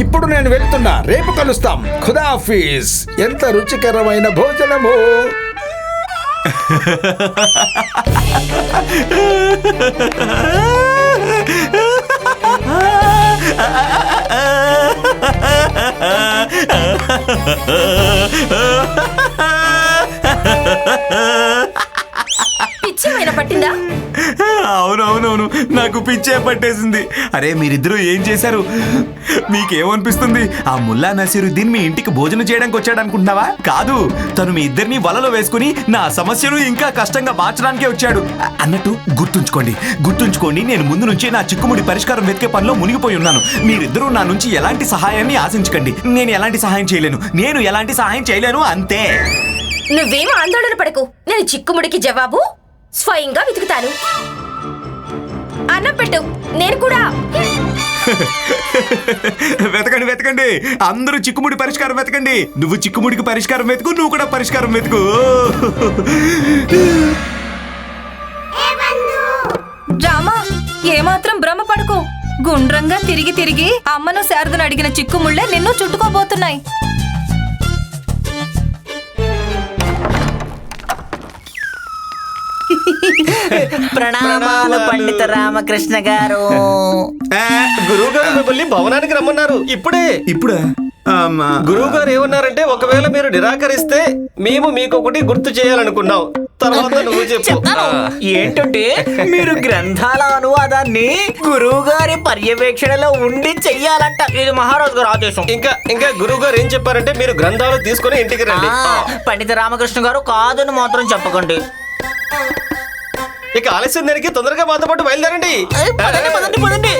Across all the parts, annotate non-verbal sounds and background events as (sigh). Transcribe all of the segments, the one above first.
ఇప్పుడు నేను వెళ్తున్నా. రేపు కలుస్తాం. ఖుదాఫీజ్ ఎంత రుచికరమైన భోజనము. (laughs) పిచ్చేమైనా పట్టిందా? అవునవునవును నాకు పిచ్చే పట్టేసింది. అరే మీరిద్దరూ ఏం చేశారు? మీకేమనిపిస్తుంది? ఆ ముల్లా నసీరుద్దీన్ మీ ఇంటికి భోజనం చేయడానికి వచ్చాడు అనుకుంటున్నావా కాదు తను మీ ఇద్దరిని వలలో వేసుకుని నా సమస్యను ఇంకా కష్టంగా మార్చడానికే వచ్చాడు. అన్నట్టు గుర్తుంచుకోండి గుర్తుంచుకోండి నేను ముందు నుంచి నా చిక్కుముడి పరిష్కారం వెతికే పనిలో మునిగిపోయి ఉన్నాను. మీరిద్దరూ నా నుంచి ఎలాంటి సహాయాన్ని ఆశించకండి. నేను ఎలాంటి సహాయం చేయలేను. నేను ఎలాంటి సహాయం చేయలేను అంతే. నువ్వేం ఆందోళన పడకు. నేను చిక్కుముడికి జవాబు? స్వయంగా వెతుకుతాను. అన్నం పెట్టు నేను కూడా. వెతకండి వెతకండి. అందరూ చిక్కుముడి పరిష్కారం వెతకండి. నువ్వు చిక్కుముడికి పరిష్కారం వెతుకు నువ్వు కూడా పరిష్కారం వెతుకు. రామా ఏమాత్రం భ్రమ పడుకో గుండ్రంగా తిరిగి తిరిగి అమ్మను శారదను అడిగిన చిక్కుముళ్ళే నిన్ను చుట్టుకోబోతున్నాయి. ప్రణామాలు పండిత రామకృష్ణ గారు. గురువు గారు మిమ్మల్ని భవనానికి రమ్మన్నారు. ఇప్పుడే. ఇప్పుడు? గురువు గారు ఏమన్నారంటే ఒకవేళ మీరు నిరాకరిస్తే మేము మీకు ఒకటి గుర్తు చేయాలనుకున్నాం. తర్వాత నువ్వు చెప్పు. ఆ, ఏంటంటే మీరు గ్రంథాల అనువాదాన్ని గురువు గారి పర్యవేక్షణలో ఉండి చెయ్యాలంట. ఇది మహారాజు గారు ఆదేశం. ఇంకా ఇంకా గురువు గారు ఏం చెప్పారంటే మీరు గ్రంథాలు తీసుకొని ఇంటికి రండి. పండిత రామకృష్ణ గారు కాదని మాత్రం చెప్పకండి. ఇక ఆలస్యం దానికి తొందరగా మాతో పాటు బయలుదేరండి. పదండి పదండి పదండి.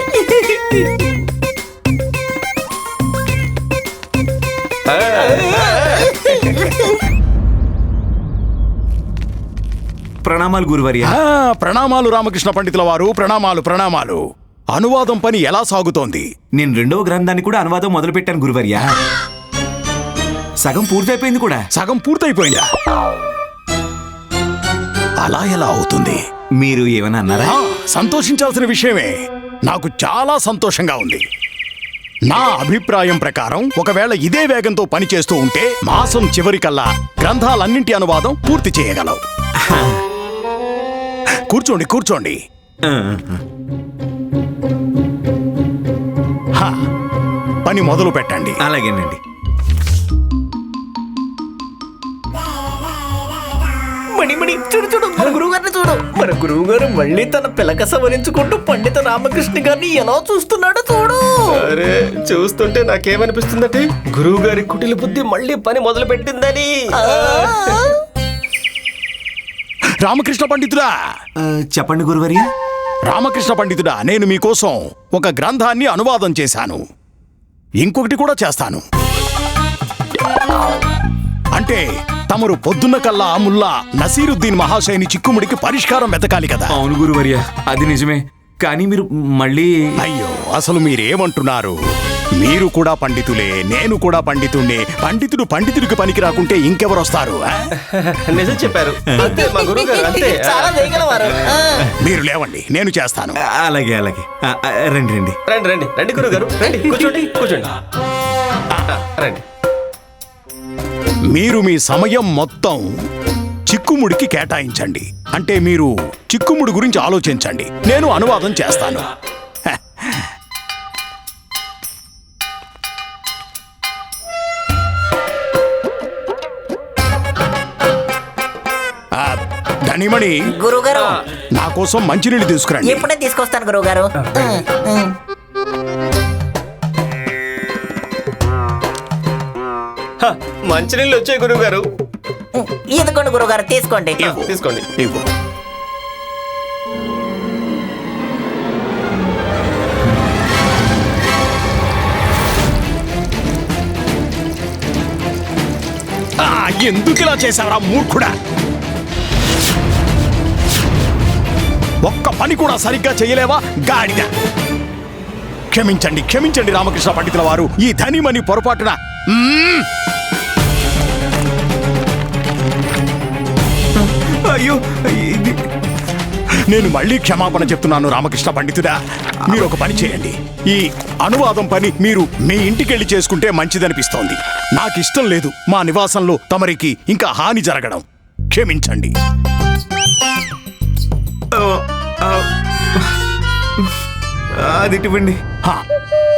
ప్రణామాలు గురువర్య. ఆ, ప్రణామాలు రామకృష్ణ పండితుల వారు. ప్రణామాలు ప్రణామాలు. అనువాదం పని ఎలా సాగుతోంది? నేను రెండవ గ్రంథాన్ని కూడా అనువాదం మొదలు పెట్టాను గురువర్య సగం పూర్తయిపోయింది కూడా. సగం పూర్తయిపోయిందా? అలా ఎలా అవుతుంది? మీరు ఏమన్నా అన్నారా? సంతోషించాల్సిన విషయమే. నాకు చాలా సంతోషంగా ఉంది. నా అభిప్రాయం ప్రకారం ఒకవేళ ఇదే వేగంతో పనిచేస్తూ ఉంటే మాసం చివరికల్లా గ్రంథాలన్నింటి అనువాదం పూర్తి చేయగలవు. కూర్చోండి కూర్చోండి. పని మొదలు పెట్టండి అలాగేనండి. మణి మణి చూడు చూడు మన గురువు గారిని చూడు. మన గురువు గారు మళ్ళీ తన పిలక సవరించుకుంటూ పండిత రామకృష్ణ గారిని ఎలా చూస్తున్నాడో చూడు. అరే చూస్తుంటే నాకేమనిపిస్తుందంటే గురువు గారి కుటిల బుద్ధి మళ్ళీ పని మొదలు పెట్టిందని రామకృష్ణ పండితుడా? చెప్పండి గురువర్య. రామకృష్ణ పండితుడా నేను మీకోసం ఒక గ్రంథాన్ని అనువాదం చేశాను. ఇంకొకటి కూడా చేస్తాను. అంటే తమరు పొద్దున్న కల్లా ముల్లా నసీరుద్దీన్ మహాశయని చిక్కుముడికి పరిష్కారం వెతకాలి కదా. అవును గురువర్య అది నిజమే. కానీ మీరు మళ్ళీ అయ్యో అసలు మీరేమంటున్నారు? మీరు కూడా పండితులే నేను కూడా పండితుణ్ణే. పండితుడు పండితుడికి పనికి రాకుంటే ఇంకెవరొస్తారు ఆ? నిజం చెప్పారు. అంతే మా గురువు గారు అంతే చాలా వేయగలవారు ఆ. మీరు లేవండి నేను చేస్తాను. అలాగే అలాగే. ఆ, ఆ, రండి రండి. రండి రండి. రండి గురువు గారు రండి కూర్చోండి కూర్చోండి. ఆ, రండి. మీరు మీ సమయం మొత్తం చిక్కుముడికి కేటాయించండి. అంటే మీరు చిక్కుముడి గురించి ఆలోచించండి. నేను అనువాదం చేస్తాను. ధనిమణి గురువు గారు నా కోసం మంచినీళ్ళు తీసుకురండి. ఎప్పుడే తీసుకొస్తాను గురువు మంచినీళ్ళు వచ్చాయి గురువు గారు ఇదిగోండి గురువు గారు తీసుకోండి. తీసుకోండి ఇవ్వు. ఎందుకు ఇలా చేశారా మూర్ఖుడా? ఒక్క పని కూడా సరిగ్గా చేయలేవా? గాడిద. క్షమించండి క్షమించండి రామకృష్ణ పండితుల వారు. ఈ ధనిమని పొరపాటున. అయ్యో ఇది నేను మళ్ళీ క్షమాపణ చెప్తున్నాను రామకృష్ణ పండితుడా. మీరు ఒక పని చేయండి. ఈ అనువాదం పని మీరు మీ ఇంటికెళ్ళి చేసుకుంటే మంచిదనిపిస్తోంది. నాకు ఇష్టం లేదు మా నివాసంలో తమరికి ఇంకా హాని జరగడం. క్షమించండి. ఆ, ఆ, అది ఇటువంటి హా,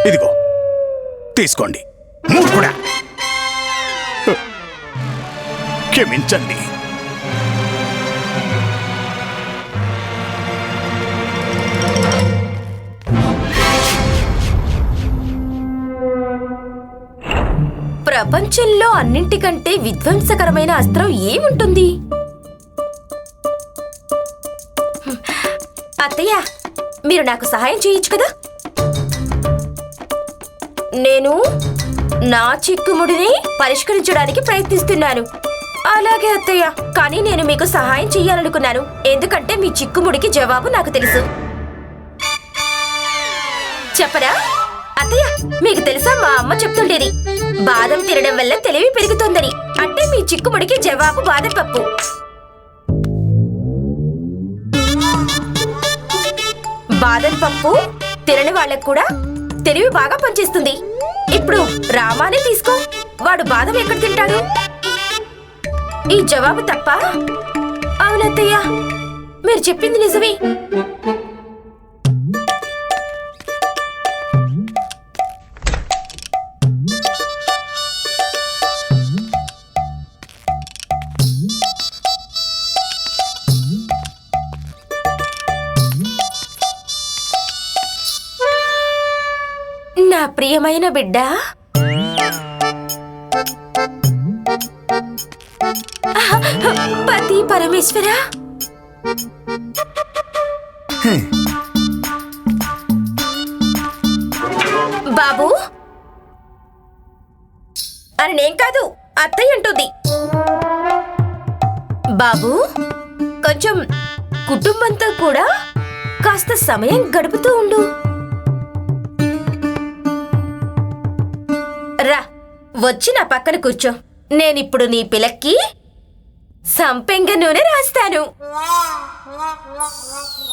ఇదిగో. తీసుకోండి. మూర్ఖుడా. క్షమించండి. ప్రపంచంలో అన్నింటికంటే విధ్వంసకరమైన అస్త్రం ఏముంటుంది? అత్తయ్య మీరు నాకు సహాయం చేయొచ్చు కదా? నేను నా చిక్కుముడిని పరిష్కరించడానికి ప్రయత్నిస్తున్నాను. అలాగే అత్తయ్య కానీ నేను మీకు సహాయం చేయాలనుకున్నాను ఎందుకంటే మీ చిక్కుముడికి జవాబు నాకు తెలుసు. చెప్పరా? అత్తయ్య మీకు తెలుసా మా అమ్మ చెప్తుండేది? బాదం తినడం వల్ల తెలివి పెరుగుతుందని. అంటే మీ చిక్కుముడికి జవాబు బాదం పప్పు. బాదం పప్పు తినని వాళ్ళకు కూడా తెలివి బాగా పనిచేస్తుంది. ఇప్పుడు రామానే తీసుకో. వాడు బాదం ఎక్కడ తింటాడు? ఈ జవాబు తప్ప? అవునత్తయ్య మీరు చెప్పింది నిజమే. ప్రియమైన బిడ్డ. పతి పరమేశ్వర. బాబు. అని నేను కాదు అత్తయ్య అంటుంది. బాబు కొంచెం కుటుంబంతో కూడా కాస్త సమయం గడుపుతూ ఉండు. వచ్చి నా పక్కన కూర్చో. నేనిప్పుడు నీ పిలక్కి సంపెంగ నూనె రాస్తాను.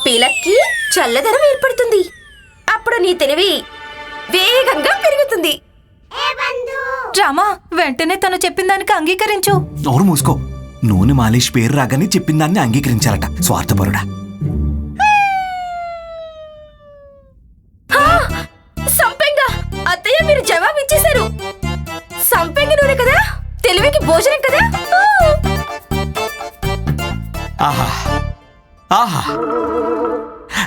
పిలక్కి చల్లదనం ఏర్పడుతుంది. అప్పుడు నీ తెలివి వేగంగా పెరుగుతుంది. రామా వెంటనే తను చెప్పిన దానికి అంగీకరించు. నోరు మూసుకో. నూనె మాలిష్ పేరు రాగానే చెప్పిన దాన్ని అంగీకరించాలట. స్వార్థపరుడా. ఆహా.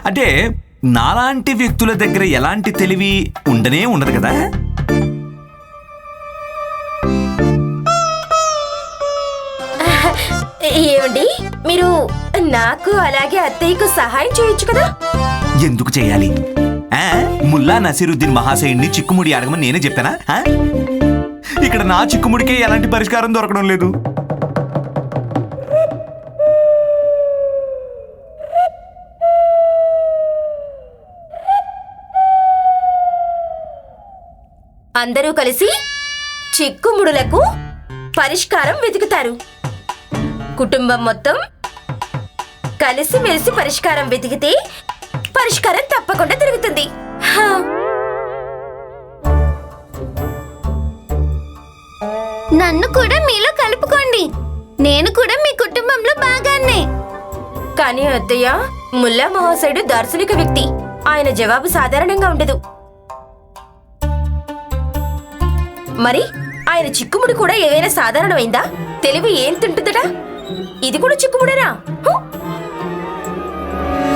అంటే నాలాంటి వ్యక్తుల దగ్గర ఎలాంటి తెలివి ఉండనే ఉండదు కదా? ఏమండి? మీరు నాకు అలాగే అత్తయ్యకు సహాయం చేయొచ్చు కదా? ఎందుకు చేయాలి? ఆ? ముల్లా నసీరుద్దీన్ మహాశయుణ్ణి చిక్కుముడి అడగమని నేనే చెప్పానా? ఆ? ఇక్కడ నా చిక్కుముడికే ఎలాంటి పరిష్కారం దొరకడం లేదు. అందరూ కలిసి చిక్కుముడులకు పరిష్కారం వెతుకుతారు. కుటుంబం మొత్తం కలిసి మెలిసి పరిష్కారం వెతికితే పరిష్కారం తప్పకుండా దొరుకుతుంది. నన్ను కూడా మీలో కలుపుకోండి. నేను కూడా మీ కుటుంబంలో భాగాన్నే. కానీ అత్తయ్య ముల్లా మహాశయుడు దార్శనిక వ్యక్తి. ఆయన జవాబు సాధారణంగా ఉండదు. మరి ఆయన చిక్కుముడి కూడా ఏదైనా సాధారణమైందా? తెలివి ఏం తింటుందట? ఇది కూడా చిక్కుముడేనా!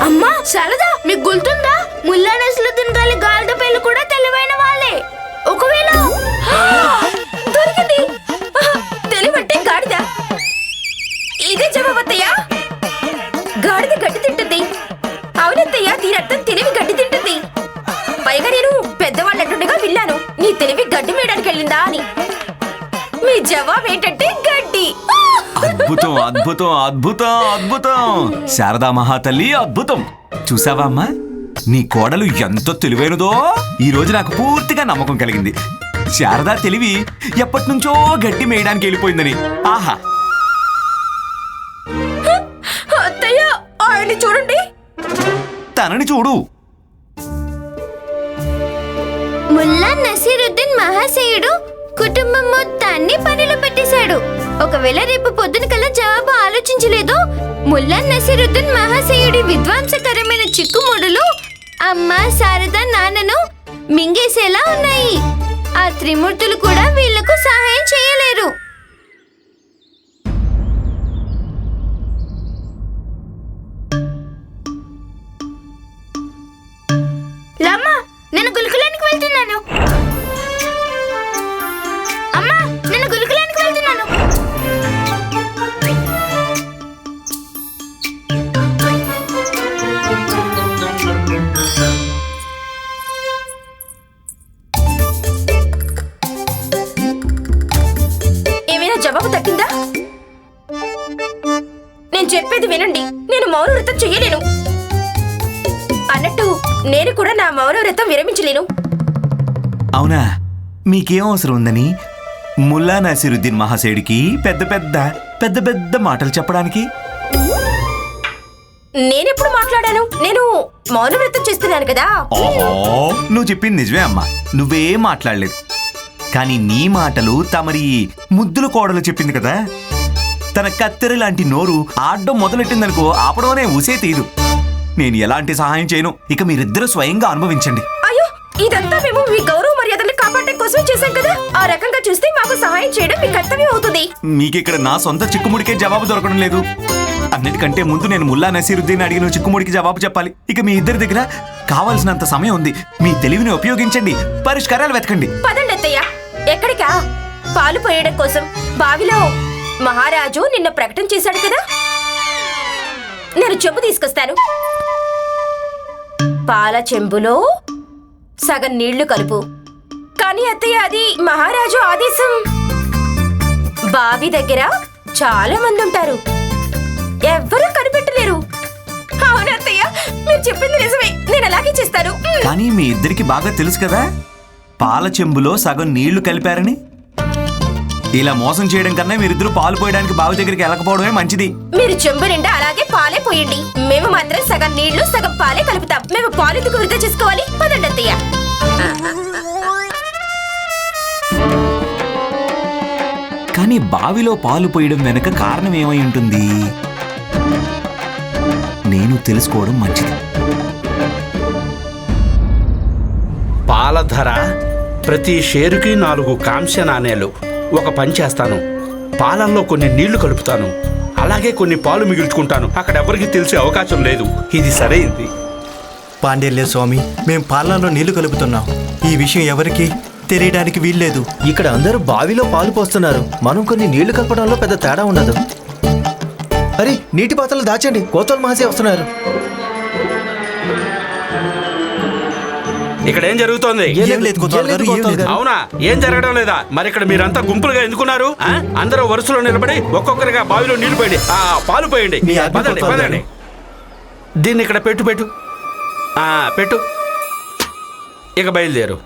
అమ్మా సరదా మీకు గుర్తుందా? ముల్లా నస్లుద్దీన్ గాలి గాల్ద పేర్లు కూడా తెలివైన వాళ్ళే. ఒకవేళ దొరికింది! తెలివంటే గాడిద. ఇదే జవాబు అత్తయ్య గాడిద గడ్డి తింటుంది. అద్భుతం అద్భుతం అద్భుతం. శారదా మహాతల్లి అద్భుతం. చూసావా అమ్మా? నీ కోడలు ఎంత తెలివైనదో ఈ రోజు నాకు పూర్తిగా నమ్మకం కలిగింది. శారదా తెలివి ఎప్పటి నుంచో గడ్డి మేయడానికి వెళ్ళిపోయిందని. ఆహా. అత్తయ్య ఆయన్ని చూడండి. తనని చూడు. ముల్లా నసీరుద్దీన్ మహాశయుడు కుటుంబం మొత్తాన్ని పనిలో పెట్టేశాడు. ఒకవేళ రేపు పొద్దున కల్లా జవాబు ఆలోచించలేదు. ముల్లా నసీరుద్దీన్ మహాశయుడి విధ్వంసకరమైన చిక్కుముడులు అమ్మ శారద నాన్నను మింగేసేలా ఉన్నాయి. ఆ త్రిమూర్తులు కూడా వీళ్ళకు సహాయం చేయలేరు. వ్రతం చెయ్యలేను అన్నట్టు నేను కూడా నా మౌన వ్రతం విరమించలేను. అవునా? మీకేం అవసరం ఉందని? ముల్లా నసీరుద్దీన్ మహాశయుడికి పెద్ద పెద్ద పెద్ద పెద్ద మాటలు చెప్పడానికి? నేనెప్పుడు మాట్లాడాను? నేను మౌన వ్రతం చేస్తున్నాను కదా. ఓహో నువ్వు చెప్పింది నిజమే అమ్మా. నువ్వేం మాట్లాడలేదు. కానీ నీ మాటలు తమరి ముద్దుల కోడలు చెప్పింది కదా. తన కత్తెర లాంటి నోరు ఆడడం మొదలెట్టిందనుకో ఆపడమనే ఊసే తీదు నేను ఎలాంటి సహాయం చేయను. ఇక మీరిద్దరూ స్వయంగా అనుభవించండి. అయ్యో ఇదంతా మేము మీ గౌరవ మర్యాదల్ని కాపాడటం కోసమే చేశాం కదా. ఆ రకంగా చూస్తే మాకు సహాయం చేయడం మీ కర్తవ్యం అవుతుంది. మీకిక్కడ నా సొంత చిక్కుముడికే జవాబు దొరకడం లేదు. అన్నిటికంటే ముందు నేను ముల్లా నసీరుద్దీన్ అడిగిన చిక్కుముడికి జవాబు చెప్పాలి. ఇక మీ ఇద్దరి దగ్గర కావాల్సినంత సమయం ఉంది. మీ తెలివిని ఉపయోగించండి. పరిష్కారాలు వెతకండి. పదండి అత్తయ్య. ఎక్కడికా? పాలు పోయడం కోసం. బావిలో మహారాజు నిన్న ప్రకటన చేశాడు కదా? నేను చెంబు తీసుకొస్తాను. పాల చెంబులో సగం నీళ్ళు కలుపు. కానీ అత్తయ్య అది మహారాజు ఆదేశం. బావి దగ్గర చాలా మంది ఉంటారు. ఎవ్వరూ కనిపెట్టలేరు. అవునత్తయ్య మీరు చెప్పింది నిజమే. నేను అలాగే చేస్తాను. కానీ మీ ఇద్దరికి బాగా తెలుసు కదా? పాల చెంబులో సగం నీళ్ళు కలిపారని. ఇలా మోసం చేయడం కన్నా మీరిద్దరూ పాలు పోయడానికి బావి దగ్గరికి వెళ్ళకపోవడమే మంచిది. మీరు చెంబు నిండా అలాగే పాలే పోయండి. మేము మాత్రం సగం నీళ్ళు సగం పాలే కలుపుతాం. మేము పాలు ఎందుకు వృధా చేసుకోవాలి? పదండి అత్తయ్య. కానీ బావిలో పాలు పోయడం వెనక కారణం ఏమై ఉంటుంది? నేను తెలుసుకోవడం మంచిది. పాల ధర ప్రతి షేరుకి నాలుగు కాంస్య నాణేలు. ఒక పని చేస్తాను. పాలల్లో కొన్ని నీళ్ళు కలుపుతాను. అలాగే కొన్ని పాలు మిగుల్చుకుంటాను. అక్కడ ఎవరికి తెలిసే అవకాశం లేదు. ఇది సరైంది. పాండ్యల్య స్వామి మేం పాలనలో నీళ్ళు కలుపుతున్నాం. ఈ విషయం ఎవరికి తెలియడానికి వీల్లేదు. ఇక్కడ అందరూ బావిలో పాలు పోస్తున్నారు. మనం కొన్ని నీళ్ళు కలపడంలో పెద్ద తేడా ఉండదు. అరే నీటి పాత్రలు దాచండి. కోతలు మాసే వస్తున్నారు. ఇక్కడ ఏం జరుగుతోంది? ఏం లేదు కోతవాల్ గారు, ఏం లేదు. అవునా? ఏం జరగడం లేదా? మరి ఇక్కడ మీరంతా గుంపులుగా ఎందుకున్నారు? ఆ? అందరూ వరుసలో నిలబడి ఒక్కొక్కరిగా బావిలో నీళ్ళు పోయండి. ఆ పాలు పోయండి. మీ ఆజ్ఞ పదండి కోతవాల్ పదండి. దీన్ని ఇక్కడ పెట్టు పెట్టు. ఆ పెట్టు. ఇక బయలుదేరు.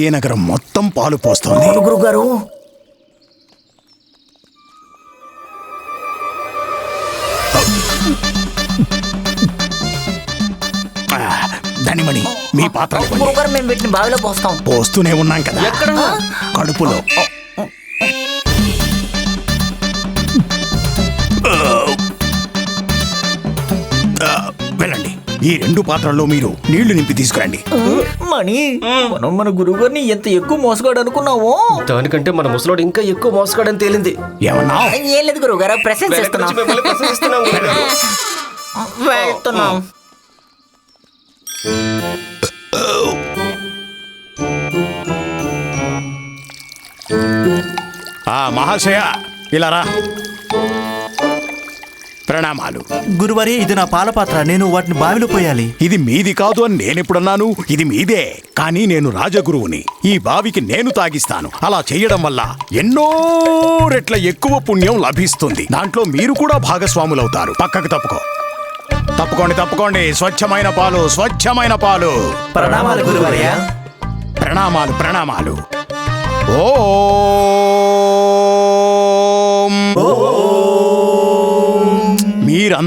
విజయనగరం మొత్తం పాలు పోస్తోంది. గురుగారు. ధనిమణి మీ పాత్ర ఇవ్వండి. గురుగారు మేము వీటిని బావిలో పోస్తాం. పోస్తూనే ఉన్నాం కదా. ఎక్కడ? కడుపులో. ఈ రెండు పాత్రల్లో మీరు నీళ్ళు నింపి తీసుకురండి. మణి మనం మన గురువుగారిని ఎంత ఎక్కువ మోసగాడు అనుకున్నావో? దానికంటే మన ముసలోడు ఇంకా ఎక్కువ మోసగాడని తేలింది. ఏమన్నా? ఏం లేదు మిమ్మల్ని ప్రశంసిస్తున్నాం. వెళ్తున్నాం. ఆ మహాశయ ఇలా రా. ప్రణామాలు. గురువారి ఇది నా పాల పాత్ర నేను వాటిని బావిలో పోయాలి. ఇది మీది కాదు అని నేనెప్పుడన్నాను? ఇది మీదే. కానీ నేను రాజగురువుని. ఈ బావికి నేను తాగిస్తాను. అలా చేయడం వల్ల ఎన్నో రెట్ల ఎక్కువ పుణ్యం లభిస్తుంది. దాంట్లో మీరు కూడా భాగస్వాములవుతారు. పక్కకు తప్పుకో. తప్పుకోండి తప్పుకోండి. స్వచ్ఛమైన పాలు స్వచ్ఛమైన పాలు. ప్రణామాలు గురువర్యా. ప్రణామాలు ప్రణామాలు. ఓ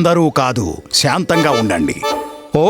అందరూ కాదు శాంతంగా ఉండండి. ఓ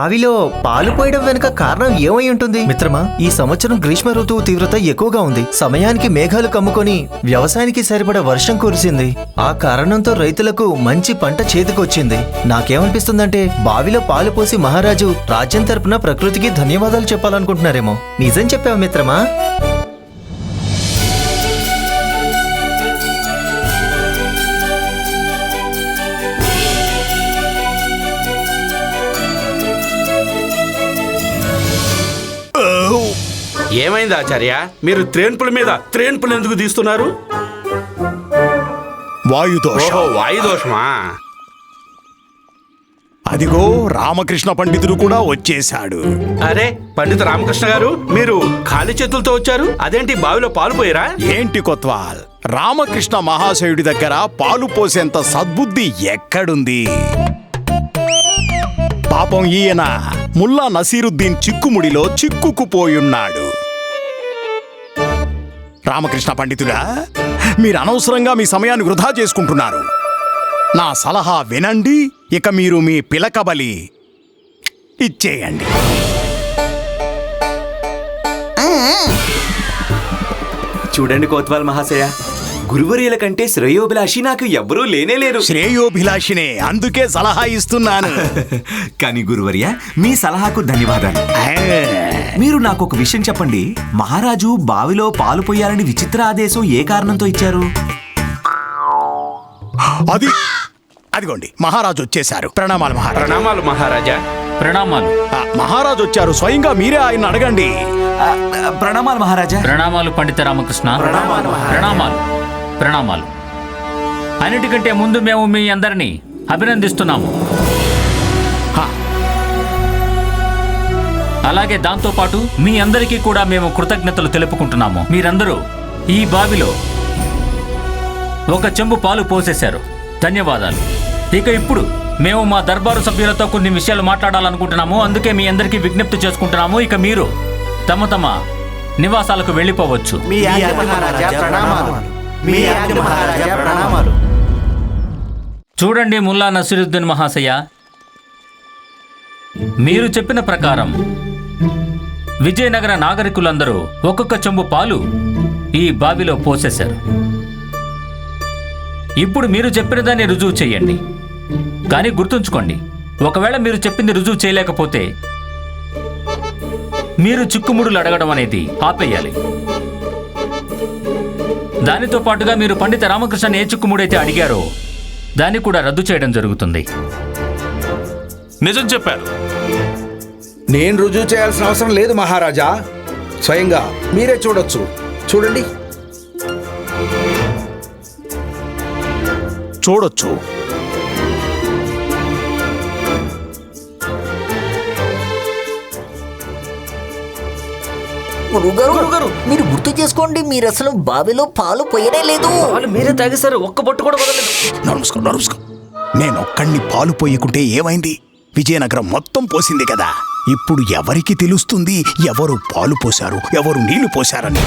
బావిలో పాలు పోయడం వెనుక కారణం ఏమై ఉంటుంది? మిత్రమా ఈ సంవత్సరం గ్రీష్మ ఋతువు తీవ్రత ఎక్కువగా ఉంది. సమయానికి మేఘాలు కమ్ముకొని వ్యవసాయానికి సరిపడా వర్షం కురిసింది. ఆ కారణంతో రైతులకు మంచి పంట చేతికొచ్చింది. నాకేమనిపిస్తుందంటే బావిలో పాలు పోసి మహారాజు రాజ్యం తరపున ప్రకృతికి ధన్యవాదాలు చెప్పాలనుకుంటున్నారేమో. నిజం చెప్పావు మిత్రమా? ఏమైంది ఆచార్య? మీరు త్రేన్పుల మీద త్రేన్పులు ఎందుకు తీస్తున్నారు? వాయుదోషం. ఓహో వాయుదోషమా? అదిగో రామకృష్ణ పండితుడు కూడా వచ్చేశాడు. అరే పండిత రామకృష్ణ గారు మీరు ఖాళీ చేతులతో వచ్చారు? అదేంటి బావిలో పాలు పోయారా? ఏంటి కొత్వాల్? రామకృష్ణ మహాశయుడి దగ్గర పాలు పోసేంత సద్బుద్ధి ఎక్కడుంది? పాపం ఈయన ముల్లా నసీరుద్దీన్ చిక్కుముడిలో చిక్కుకుపోయున్నాడు. రామకృష్ణ పండితుడా మీరు అనవసరంగా మీ సమయాన్ని వృధా చేసుకుంటున్నారు. నా సలహా వినండి ఇక మీరు మీ పిలకబలి ఇచ్చేయండి. చూడండి కోత్వాల్ మహాశయ. గురువర్యుల కంటే శ్రేయోభిలాషి నాకు ఎవ్వరూ లేనే లేరు. శ్రేయోభిలాషినే అందుకే సలహా ఇస్తున్నాను. (laughs) కానీ గురువర్య మీ సలహాకు ధన్యవాదాలు. మీరు నాకు ఒక విషయం చెప్పండి. మహారాజు బావిలో పాలు పోయాలని విచిత్ర ఆదేశం ఏ కారణంతో ఇచ్చారు? అది అదిగోండి మహారాజు వచ్చేశారు. ప్రణామాలు మహారాజు. ప్రణామాలు మహారాజా. ప్రణామాలు. మహారాజు వచ్చారు. స్వయంగా మీరే ఆయన అడగండి. ప్రణామాలు మహారాజా. ప్రణామాలు పండిత రామకృష్ణ. ప్రణామాలు. ప్రణామాలు. అన్నిటికంటే ముందు మేము మీ అందరినీ అభినందిస్తున్నాము. అలాగే దాంతో పాటు మీ అందరికీ కూడా మేము కృతజ్ఞతలు తెలుపుకుంటున్నాము. మీరందరూ ఈ బావిలో ఒక చెంబు పాలు పోసేశారు. ధన్యవాదాలు. ఇక ఇప్పుడు మేము మా దర్బారు సభ్యులతో కొన్ని విషయాలు మాట్లాడాలనుకుంటున్నాము. అందుకే మీ అందరికీ విజ్ఞప్తి చేసుకుంటున్నాము. ఇక మీరు తమ తమ నివాసాలకు వెళ్ళిపోవచ్చు. చూడండి ముల్లా నసిరుద్దీన్ మహాశయ. మీరు చెప్పిన ప్రకారం విజయనగర నాగరికులందరూ ఒక్కొక్క చెంబు పాలు ఈ బావిలో పోసేశారు. ఇప్పుడు మీరు చెప్పిన దాన్ని రుజువు చేయండి. కానీ గుర్తుంచుకోండి ఒకవేళ మీరు చెప్పింది రుజువు చేయలేకపోతే మీరు చిక్కుముడులు అడగడం అనేది ఆపేయాలి. దానితో పాటుగా మీరు పండిత రామకృష్ణ ఏ చిక్కుముడైతే అడిగారో. దాన్ని కూడా రద్దు చేయడం జరుగుతుంది. నిజం చెప్పారు. నేను రుజువు చేయాల్సిన అవసరం లేదు మహారాజా. స్వయంగా మీరే చూడొచ్చు. చూడండి. చూడొచ్చు. గురుగారు మీరు గుర్తు చేసుకోండి మీరు అసలు బావిలో పాలు పోయడే లేదు. వాళ్ళు మీరే తాగేశారు ఒక్క బొట్టు కూడా వదలలేదు. నడుముసుకో నడుముసుకో నేను ఒక్కడిని పాలు పోయకుంటే ఏమైంది? విజయనగరం మొత్తం పోసింది కదా. ఇప్పుడు ఎవరికి తెలుస్తుంది ఎవరు పాలు పోశారు ఎవరు నీళ్ళు పోశారని?